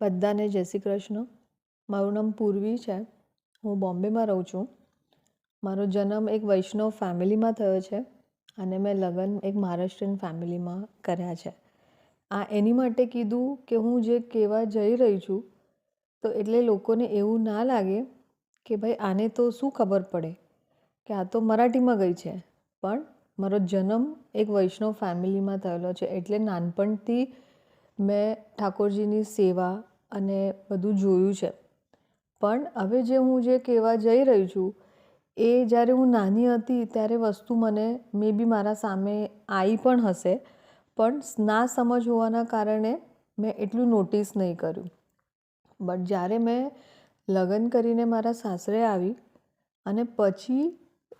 બધાને જય શ્રી કૃષ્ણ. મારું નામ પૂર્વી છે. હું બોમ્બેમાં રહું છું. મારો જન્મ એક વૈષ્ણવ ફેમિલીમાં થયો છે અને મેં લગ્ન એક મહારાષ્ટ્રીયન ફેમિલીમાં કર્યા છે. આ એની માટે કીધું કે હું જે કહેવા જઈ રહી છું, તો એટલે લોકોને એવું ના લાગે કે ભાઈ આને તો શું ખબર પડે કે આ તો મરાઠીમાં ગઈ છે. પણ મારો જન્મ એક વૈષ્ણવ ફેમિલીમાં થયેલો છે એટલે નાનપણથી મેં ઠાકોરજીની સેવા અને બધું જોયું છે. પણ હવે જે હું જે કહેવા જઈ રહી છું, એ જ્યારે હું નાની હતી ત્યારે વસ્તુ મને મે બી મારા સામે આવી પણ હશે, પણ ના સમજ હોવાના કારણે મેં એટલું નોટિસ નહીં કર્યું. બટ જ્યારે મેં લગ્ન કરીને મારા સાસરે આવી અને પછી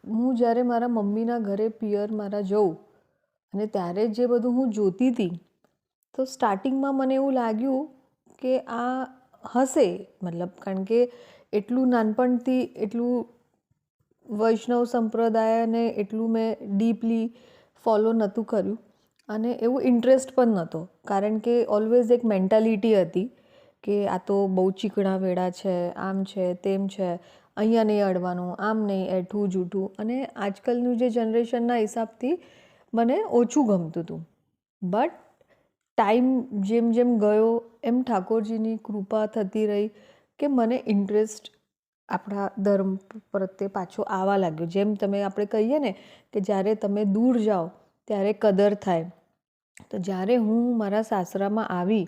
હું જ્યારે મારા મમ્મીના ઘરે પિયર મારા જઉં અને ત્યારે જે બધું હું જોતી હતી તો સ્ટાર્ટિંગમાં મને એવું લાગ્યું કે આ હશે. મતલબ કારણ કે એટલું નાનપણથી એટલું વૈષ્ણવ સંપ્રદાયને એટલું મેં ડીપલી ફોલો નહોતું કર્યું. અને એવું ઇન્ટરેસ્ટ પણ નહોતો. કારણ કે ઓલવેઝ એક મેન્ટાલિટી હતી કે આ તો બહુ ચીકણા વેડા છે, આમ છે, તેમ છે, અહીંયા નહીં અડવાનું, આમ નહીં એઠું, જૂઠું. અને આજકાલનું જે જનરેશનના હિસાબથી મને ઓછું ગમતું હતું. બટ ટાઈમ જેમ જેમ ગયો, એમ ઠાકોરજીની કૃપા થતી રહી કે મને ઇન્ટરેસ્ટ આપણા ધર્મ પ્રત્યે પાછો આવવા લાગ્યો. જેમ તમે આપણે કહીએ ને કે જ્યારે તમે દૂર જાઓ, ત્યારે કદર થાય. તો જ્યારે હું મારા સાસરામાં આવી,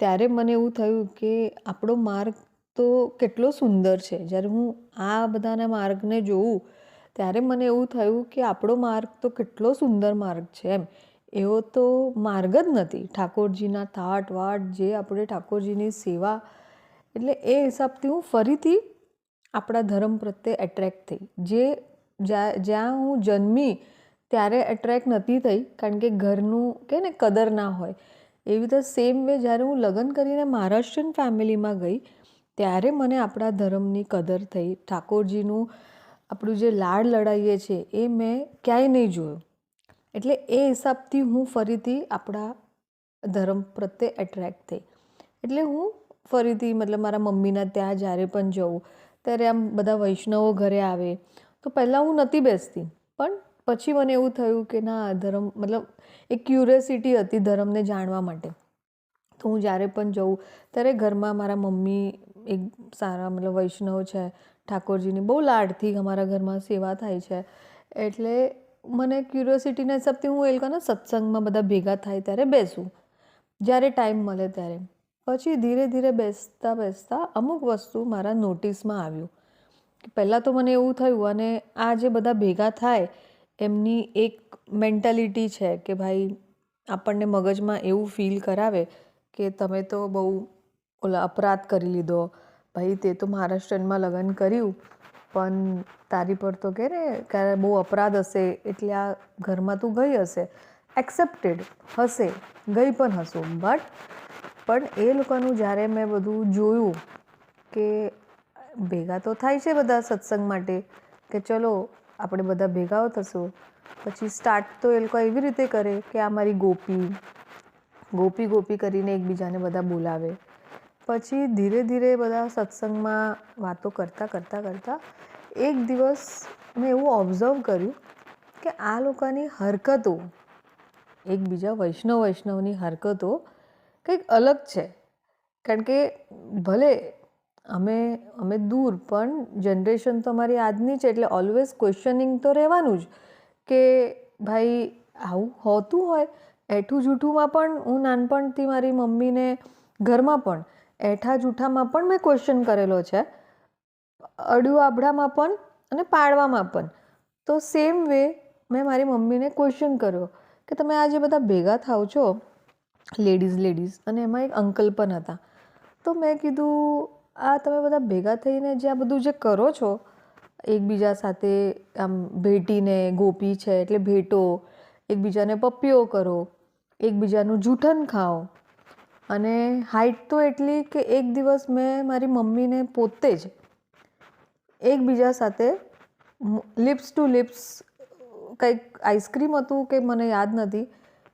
ત્યારે મને એવું થયું કે આપણો માર્ગ તો કેટલો સુંદર છે. જ્યારે હું આ બધાના માર્ગને જોઉં, ત્યારે મને એવું થયું કે આપણો માર્ગ તો કેટલો સુંદર માર્ગ છે એમ. એવો તો માર્ગ જ નથી. ઠાકોરજીના થાટ, વાટ, જે આપણે ઠાકોરજીની સેવા, એટલે એ હિસાબથી હું ફરીથી આપણા ધર્મ પ્રત્યે એટ્રેક્ટ થઈ. જે જ્યાં હું જન્મી ત્યારે એટ્રેક્ટ નથી થઈ, કારણ કે ઘરનું કે ને કદર ના હોય. એવી રીતે સેમ વે જ્યારે હું લગ્ન કરીને મહારાષ્ટ્રીયન ફેમિલીમાં ગઈ, ત્યારે મને આપણા ધર્મની કદર થઈ. ઠાકોરજીનું આપણું જે લાડ લડાઈએ છીએ એ મેં ક્યાંય નહીં જોયું. એટલે એ હિસાબથી હું ફરીથી આપણા ધર્મ પ્રત્યે એટ્રેક્ટ થઈ. એટલે હું ફરીથી મતલબ મારા મમ્મીના ત્યાં જ્યારે પણ જઉં, ત્યારે આમ બધા વૈષ્ણવો ઘરે આવે, તો પહેલાં હું નહોતી બેસતી. પણ પછી મને એવું થયું કે ના, ધર્મ મતલબ એક ક્યુરિયોસિટી હતી ધર્મને જાણવા માટે. તો હું જ્યારે પણ જઉં, ત્યારે ઘરમાં મારા મમ્મી એક સારા મતલબ વૈષ્ણવ છે, ઠાકોરજીની બહુ લાડથી અમારા ઘરમાં સેવા થાય છે. એટલે મને ક્યુરિયોસિટીના હિસાબથી હું એ લોકોના સત્સંગમાં બધા ભેગા થાય ત્યારે બેસું. જ્યારે ટાઈમ મળે ત્યારે. પછી ધીરે ધીરે બેસતા બેસતા અમુક વસ્તુ મારા નોટિસમાં આવ્યું. પહેલાં તો મને એવું થયું અને આ જે બધા ભેગા થાય, એમની એક મેન્ટાલિટી છે કે ભાઈ આપણને મગજમાં એવું ફીલ કરાવે કે તમે તો બહુ ઓલા અપરાધ કરી લીધો. ભાઈ તે તો મહારાષ્ટ્રમાં લગ્ન કર્યું. પણ તારી પર તો કે ને ક્યારે બહુ અપરાધ હશે, એટલે આ ઘરમાં તું ગઈ હશે. એક્સેપ્ટેડ હશે, ગઈ પણ હશું. બટ પણ એ લોકોનું જ્યારે મેં બધું જોયું કે ભેગા તો થાય છે બધા સત્સંગ માટે, કે ચલો, આપણે બધા ભેગાઓ થશું. પછી સ્ટાર્ટ તો એ લોકો એવી રીતે કરે કે આ મારી ગોપી ગોપી ગોપી કરીને એકબીજાને બધા બોલાવે. પછી ધીરે ધીરે બધા સત્સંગમાં વાતો કરતાં કરતાં કરતાં એક દિવસ મેં એવું ઓબ્ઝર્વ કર્યું કે આ લોકોની હરકતો, એકબીજા વૈષ્ણવ વૈષ્ણવની હરકતો કંઈક અલગ છે. કારણ કે ભલે અમે અમે દૂર, પણ જનરેશન તો અમારી આજની છે એટલે ઓલવેઝ ક્વેશ્ચનિંગ તો રહેવાનું જ કે ભાઈ આવું હોતું હોય, એઠું જૂઠુંમાં પણ હું નાનપણથી મારી મમ્મીને ઘરમાં પણ એઠા જૂઠામાં પણ મેં ક્વેશ્ચન કરેલો છે. અડ્યું આભડામાં પણ અને પાડવામાં પણ. તો સેમ વે મેં મારી મમ્મીને ક્વેશ્ચન કર્યો કે તમે આ જે બધા ભેગા થાવ છો લેડીઝ લેડીઝ અને એમાં એક અંકલ પણ હતા. તો મેં કીધું, આ તમે બધા ભેગા થઈને જે આ બધું જે કરો છો, એકબીજા સાથે આમ ભેટીને ગોપી છે એટલે ભેટો, એકબીજાને પપ્પીઓ કરો, એકબીજાનું જૂઠન ખાઓ અને હાઇટ તો એટલી કે એક દિવસ મેં મારી મમ્મીને પોતે જ એકબીજા સાથે લિપ્સ ટુ લિપ્સ કંઈક આઈસ્ક્રીમ હતું કે મને યાદ નથી,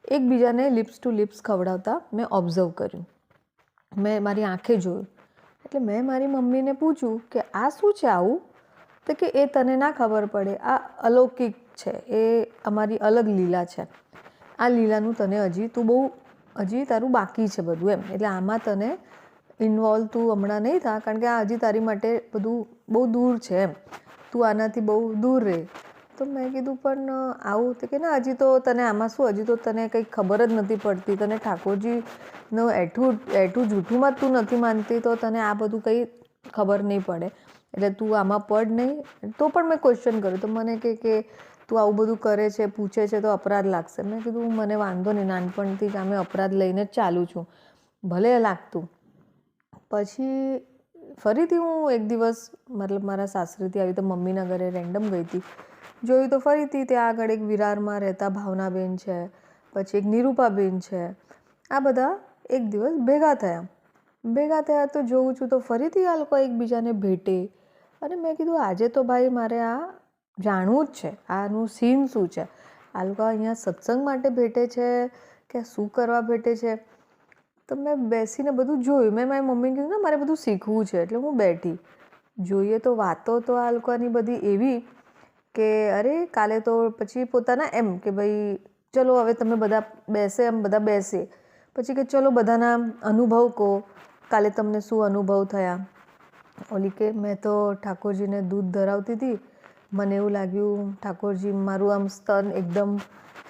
એકબીજાને લિપ્સ ટુ લિપ્સ ખવડાવતા મેં ઓબ્ઝર્વ કર્યું. મેં મારી આંખે જોયું. એટલે મેં મારી મમ્મીને પૂછ્યું કે આ શું છે આવું? તો કે એ તને ના ખબર પડે, આ અલૌકિક છે, એ અમારી અલગ લીલા છે. આ લીલાનું તને હજી તું બહુ હજી તારું બાકી છે બધું એમ. એટલે આમાં તને ઇન્વોલ્વ તું હમણાં નહીં થા, કારણ કે આ હજી તારી માટે બધું બહુ દૂર છે એમ. તું આનાથી બહુ દૂર રહે તો મેં કીધું, પણ આવું તો કે ના, હજી તો તને આમાં શું, હજી તો તને કંઈ ખબર જ નથી પડતી. તને ઠાકોરજીનો એઠું એઠું જૂઠુંમાં તું નથી માનતી, તો તને આ બધું કંઈ ખબર નહીં પડે. એટલે તું આમાં પડ નહીં. તો પણ મેં ક્વેશ્ચન કર્યું. તો મને કે કે તું આવું બધું કરે છે, પૂછે છે તો અપરાધ લાગશે. મેં કીધું મને વાંધો નહીં, નાનપણથી જ અમે અપરાધ લઈને જ ચાલું છું. ભલે લાગતું. પછી ફરીથી હું એક દિવસ, મતલબ મારા સાસરીથી આવી તો મમ્મીના ઘરે રેન્ડમ ગઈ હતી. જોયું તો ફરીથી ત્યાં આગળ એક વિરારમાં રહેતા ભાવનાબેન છે, પછી એક નિરૂપાબેન છે. આ બધા એક દિવસ ભેગા થયા. ભેગા થયા તો જોઉં છું તો ફરીથી આ લોકો એકબીજાને ભેટે. અને મેં કીધું, આજે તો ભાઈ મારે આ જાણવું જ છે. આનું સીન શું છે? આ લોકો અહીંયા સત્સંગ માટે ભેટે છે કે શું કરવા ભેટે છે? તો મેં બેસીને બધું જોયું. મેં મારી મમ્મીને કીધું, ને, મારે બધું શીખવું છે. એટલે હું બેઠી. જોઈએ તો વાતો તો આ લોકોની બધી એવી કે, અરે, કાલે તો પછી પોતાના એમ કે ભાઈ, ચલો, હવે તમે બધા બેસે એમ, બધા બેસે. પછી કે, ચલો, બધાના અનુભવ કહો. કાલે તમને શું અનુભવ થયા? ઓલી કે, મેં તો ઠાકોરજીને દૂધ ધરાવતી હતી મને એવું લાગ્યું, ઠાકોરજી, મારું આમ સ્તન એકદમ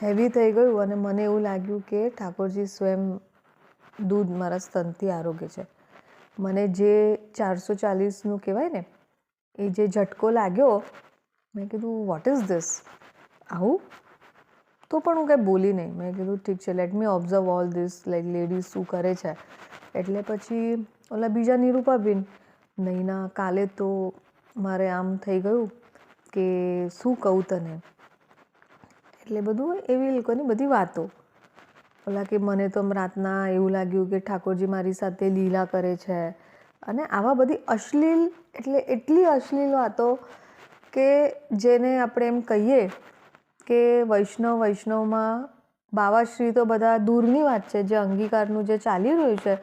હેવી થઈ ગયું અને મને એવું લાગ્યું કે ઠાકોરજી સ્વયં દૂધ મારા સ્તનથી આરોગ્ય છે. મને જે ચારસો ચાલીસનું કહેવાય ને, એ જે ઝટકો લાગ્યો, મેં કીધું વોટ ઇઝ ધીસ આવું? તો પણ હું કંઈ બોલી નહીં. મેં કીધું, ઠીક છે let me observe all this like ladies શું કરે છે. એટલે પછી ઓલા બીજા નિરૂપાબેન, નહીં ના, કાલે તો મારે આમ થઈ ગયું કે શું કહું તને? એટલે બધું એવી લોકોની બધી વાતો. ઓલા કે મને તો આમ રાતના એવું લાગ્યું કે ઠાકોરજી મારી સાથે લીલા કરે છે. અને આવા બધી અશ્લીલ, એટલે એટલી અશ્લીલ વાતો કે જેને આપણે એમ કહીએ કે વૈષ્ણવ વૈષ્ણવમાં બાવાશ્રી તો બધા દૂરની વાત છે. જે અંગીકારનું જે ચાલી રહ્યું છે,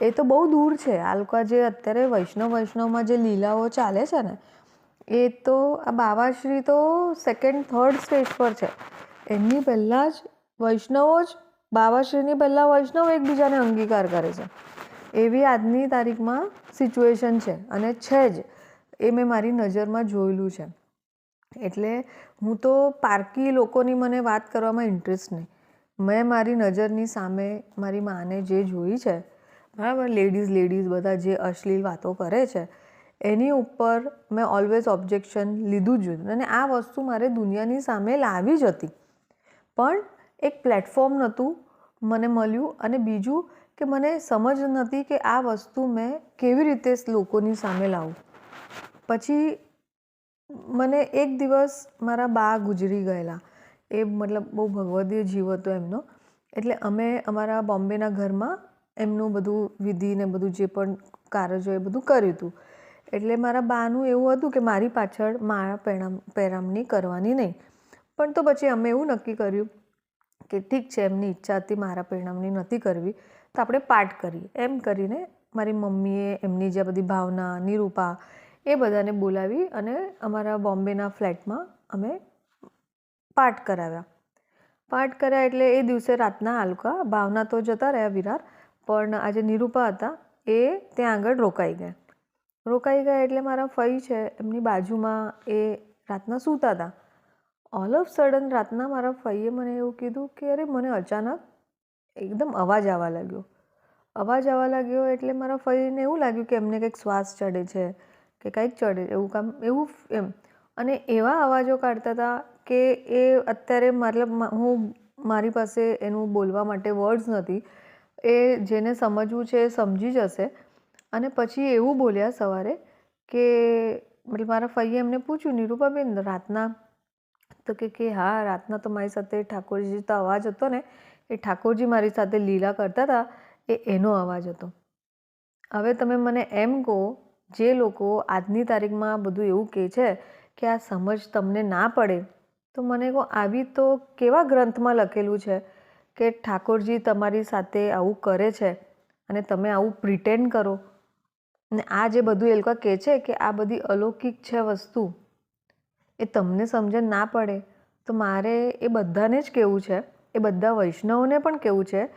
એ તો બહુ દૂર છે. આ લોકો જે અત્યારે વૈષ્ણવ વૈષ્ણવમાં જે લીલાઓ ચાલે છે ને એ તો આ બાવાશ્રી તો સેકન્ડ થર્ડ સ્ટેજ પર છે. એમની પહેલાં જ વૈષ્ણવો જ બાવાશ્રીની પહેલાં વૈષ્ણવ એકબીજાને અંગીકાર કરે છે. એવી આજની તારીખમાં સિચ્યુએશન છે અને છે જ. એ મેં મારી નજરમાં જોયેલું છે. એટલે હું તો પારકી લોકોની મને વાત કરવામાં ઇન્ટરેસ્ટ નહીં. મેં મારી નજરની સામે મારી માને જે જોઈ છે, બરાબર? લેડીઝ લેડીઝ બધા જે અશ્લીલ વાતો કરે છે એની ઉપર મેં ઓલવેઝ ઓબ્જેક્શન લીધું જ અને આ વસ્તુ મારે દુનિયાની સામે લાવી જ હતી. પણ એક પ્લેટફોર્મ નહોતું મને મળ્યું અને બીજું કે મને સમજ નહોતી કે આ વસ્તુ મેં કેવી રીતે લોકોની સામે લાવું. પછી મને એક દિવસ મારા બા ગુજરી ગયેલા. એ મતલબ બહુ ભગવદીય જીવ હતો એમનો. એટલે અમે અમારા બોમ્બેના ઘરમાં એમનું બધું વિધિ ને બધું જે પણ કારજો એ બધું કર્યું હતું. એટલે મારા બાનું એવું હતું કે મારી પાછળ મારા પેરામ પેરામણી કરવાની નહીં. પણ તો પછી અમે એવું નક્કી કર્યું કે ઠીક છે, એમની ઈચ્છા હતી મારા પરિણામની નથી કરવી, તો આપણે પાઠ કરીએ. એમ કરીને મારી મમ્મીએ એમની જે બધી ભાવના, નિરૂપા, એ બધાને બોલાવી અને અમારા બોમ્બેના ફ્લેટમાં અમે પાઠ કરાવ્યા. પાઠ કર્યા એટલે એ દિવસે રાતના હાલકા ભાવના તો જતા રહ્યા વિરાર, પણ આજે નિરૂપા હતા, એ ત્યાં આગળ રોકાઈ ગયા. રોકાઈ ગયા એટલે મારા ફઈ છે, એમની બાજુમાં એ રાતના સૂતા હતા ઓલ ઓફ સડન રાતના મારા ફઈએ મને એવું કીધું કે અરે મને અચાનક એકદમ અવાજ આવવા લાગ્યો. અવાજ આવવા લાગ્યો એટલે મારા ફઈને એવું લાગ્યું કે એમને કંઈક શ્વાસ ચડે છે, કે કંઈક ચડે, એવું કામ, એવું એમ. અને એવા અવાજો કાઢતા હતા કે એ અત્યારે મતલબ હું મારી પાસે એનું બોલવા માટે વર્ડ્સ નથી. એ જેને સમજવું છે એ સમજી જશે. અને પછી એવું બોલ્યા સવારે કે, મતલબ મારા ફઈએ એમને પૂછ્યું, નિરૂપાબેન, રાતના? તો કે કે હા, રાતના તો મારી સાથે ઠાકોરજી તો અવાજ હતો ને, એ ઠાકોરજી મારી સાથે લીલા કરતા હતા, એ એનો અવાજ હતો. હવે તમે મને એમ કહો, જે લોકો આજની તારીખમાં બધું એવું કહે છે કે આ સમજ તમને ના પડે, તો મને કહો, આવી તો કેવા ગ્રંથમાં લખેલું છે કે ઠાકોરજી તમારી સાથે આવું કરે છે અને તમે આવું પ્રિટેન્ડ કરો? ને આ જે બધું એ લોકો કહે છે કે આ બધી અલૌકિક છે વસ્તુ, એ તમને સમજણ ના પડે, તો મારે એ બધાને જ કહેવું છે, એ બધા વૈષ્ણવોને પણ કહેવું છે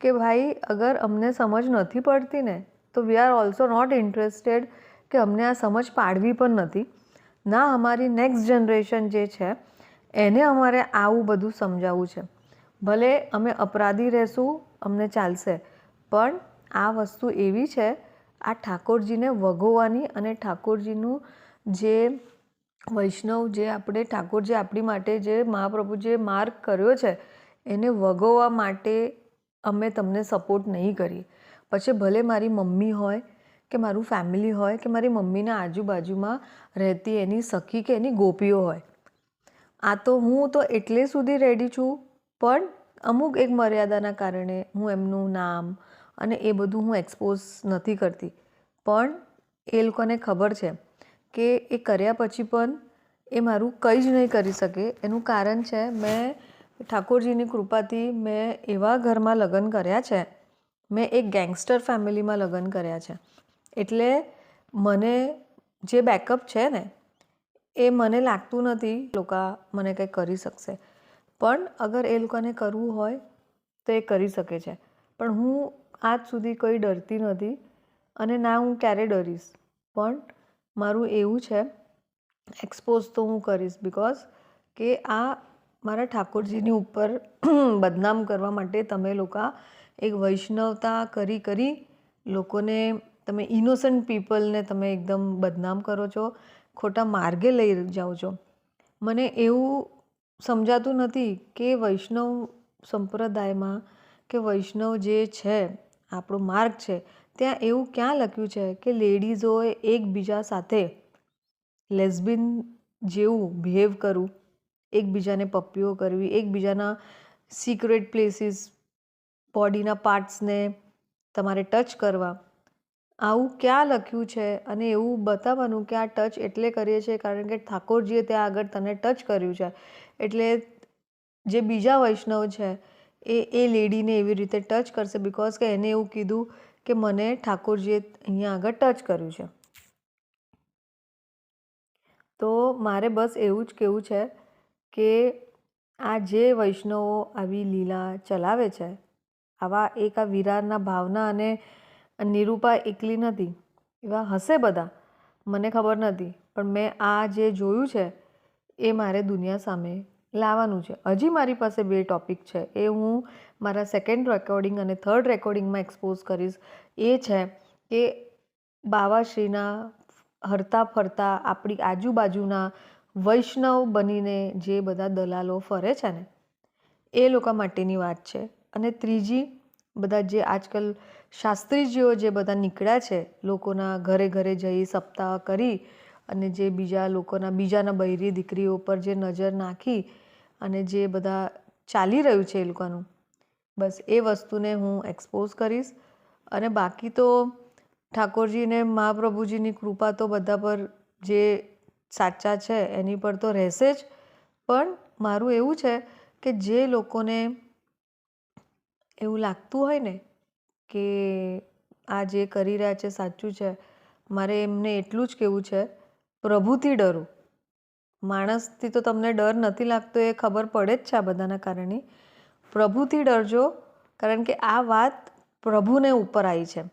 કે ભાઈ, અગર અમને સમજ નથી પડતી ને, તો we are also not interested કે અમને આ સમજ પાડવી પણ નથી. ના, અમારી નેક્સ્ટ જનરેશન જે છે, એને અમારે આવું બધું સમજાવવું છે. ભલે અમે અપરાધી રહેશું, અમને ચાલશે, પણ આ વસ્તુ એવી છે આ ઠાકોરજીને વગોવાની અને ઠાકોરજીનું જે વૈષ્ણવ જે આપણે ઠાકોરજી આપણી માટે જે મહાપ્રભુ જે માર્ગ કર્યો છે, એને વગોવા માટે અમે તમને સપોર્ટ નહીં કરીએ પછી ભલે મારી મમ્મી હોય કે મારું ફેમિલી હોય કે મારી મમ્મીના આજુબાજુમાં રહેતી એની સખી કે એની ગોપીઓ હોય. આ તો હું તો એટલે સુધી રેડી છું, પણ અમુક એક મર્યાદાના કારણે હું એમનું નામ અને એ બધું હું એક્સપોઝ નથી કરતી. પણ એ લોકોને ખબર છે કે એ કર્યા પછી પણ એ મારું કંઈ જ નહીં કરી શકે. એનું કારણ છે મેં ઠાકોરજીની કૃપાથી મેં એવા ઘરમાં લગ્ન કર્યા છે. મેં એક ગેંગસ્ટર ફેમિલીમાં લગ્ન કર્યા છે. એટલે મને જે બેકઅપ છે ને, એ મને લાગતું નથી લોકો મને કંઈ કરી શકશે. પણ અગર એ લોકોને કરવું હોય તો એ કરી શકે છે. પણ હું આજ સુધી કોઈ ડરતી નથી અને ના હું ક્યારે ડરીશ. પણ મારું એવું છે એક્સપોઝ તો હું કરીશ બિકોઝ કે આ મારા ઠાકોરજીની ઉપર બદનામ કરવા માટે તમે લોકો એક વૈષ્ણવતા કરી કરી લોકોને, તમે ઇનોસન્ટ પીપલને તમે એકદમ બદનામ કરો છો, ખોટા માર્ગે લઈ જાઓ છો. મને એવું સમજાતું નથી કે વૈષ્ણવ સંપ્રદાયમાં કે વૈષ્ણવ જે છે આપણો માર્ગ છે, ત્યાં એવું ક્યાં લખ્યું છે કે લેડીઝોએ એકબીજા સાથે લેસ્બિન જેવું બિહેવ કરવું, એકબીજાને પપ્પીઓ કરવી, એકબીજાના સિક્રેટ પ્લેસીસ બોડીના પાર્ટ્સને તમારે ટચ કરવા. આવું ક્યાં લખ્યું છે અને એવું બતાવવાનું કે આ ટચ એટલે કરીએ છીએ કારણ કે ઠાકોરજીએ ત્યાં આગળ તને ટચ કર્યું છે. એટલે જે બીજા વૈષ્ણવ છે એ એ લેડીને એવી રીતે ટચ કરશે બિકોઝ કે એને એવું કીધું કે મને ઠાકોરજીએ અહીંયા આગળ ટચ કર્યું છે. તો મારે બસ એવું જ કહેવું છે કે આ જે વૈષ્ણવો આવી લીલા ચલાવે છે, આવા એક આ વિરારના ભાવના અને નિરૂપા એકલી નથી, એવા હશે બધા, મને ખબર નથી, પણ મેં આ જે જોયું છે એ મારે દુનિયા સામે લાવવાનું છે. હજી મારી પાસે બે ટૉપિક છે. એ હું મારા સેકન્ડ રેકોર્ડિંગ અને થર્ડ રેકોર્ડિંગમાં એક્સપોઝ કરીશ. એ છે કે બાવાશ્રીના હરતા ફરતા આપણી આજુબાજુના વૈષ્ણવ બનીને જે બધા દલાલો ફરે છે ને, એ લોકો માટેની વાત છે. અને ત્રીજી, બધા જે આજકાલ શાસ્ત્રીજીઓ જે બધા નીકળ્યા છે, લોકોના ઘરે ઘરે જઈ સપ્તાહ કરી અને જે બીજા લોકોના, બીજાના બૈરી દીકરીઓ પર જે નજર નાખી અને જે બધા ચાલી રહ્યું છે એ લોકોનું, બસ એ વસ્તુને હું એક્સપોઝ કરીશ. અને બાકી તો ઠાકોરજીને મહાપ્રભુજીની કૃપા તો બધા પર જે સાચા છે એની પર તો રહેશે જ. પણ મારું એવું છે કે જે લોકોને એવું લાગતું હોય ને કે આ જે કરી રહ્યા છે સાચું છે, મારે એમને એટલું જ કહેવું છે પ્રભુથી ડરો. માણસથી તો તમને ડર નથી લાગતો એ ખબર પડે જ છે આ બધાના કારણે. પ્રભુથી ડરજો, કારણ કે આ વાત પ્રભુને ઉપર આવી છે.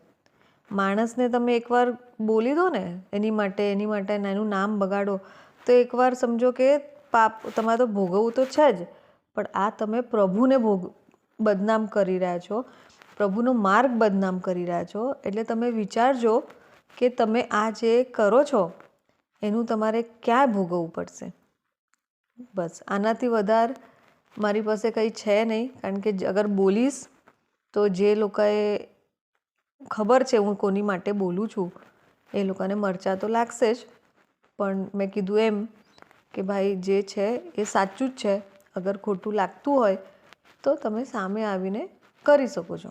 માણસને તમે એકવાર બોલી દો ને, એની માટે એની માટે એનું નામ બગાડો, તો એકવાર સમજો કે પાપ તમારે તો ભોગવવું તો છે જ, પણ આ તમે પ્રભુને ભોગ, બદનામ કરી રહ્યા છો. પ્રભુનો માર્ગ બદનામ કરી રહ્યા છો. એટલે તમે વિચારજો કે તમે આ જે કરો છો એનું તમારે ક્યાં ભોગવવું પડશે? બસ, આનાથી વધારે મારી પાસે કંઈ છે નહીં, કારણ કે અગર બોલીશ, તો જે લોકોએ ખબર છે હું કોની માટે બોલું છું, એ લોકોને મરચા તો લાગશે જ. પણ મેં કીધું એમ કે ભાઈ, જે છે એ સાચું જ છે. અગર ખોટું લાગતું હોય, તો તમે સામે આવીને કરી શકો છો.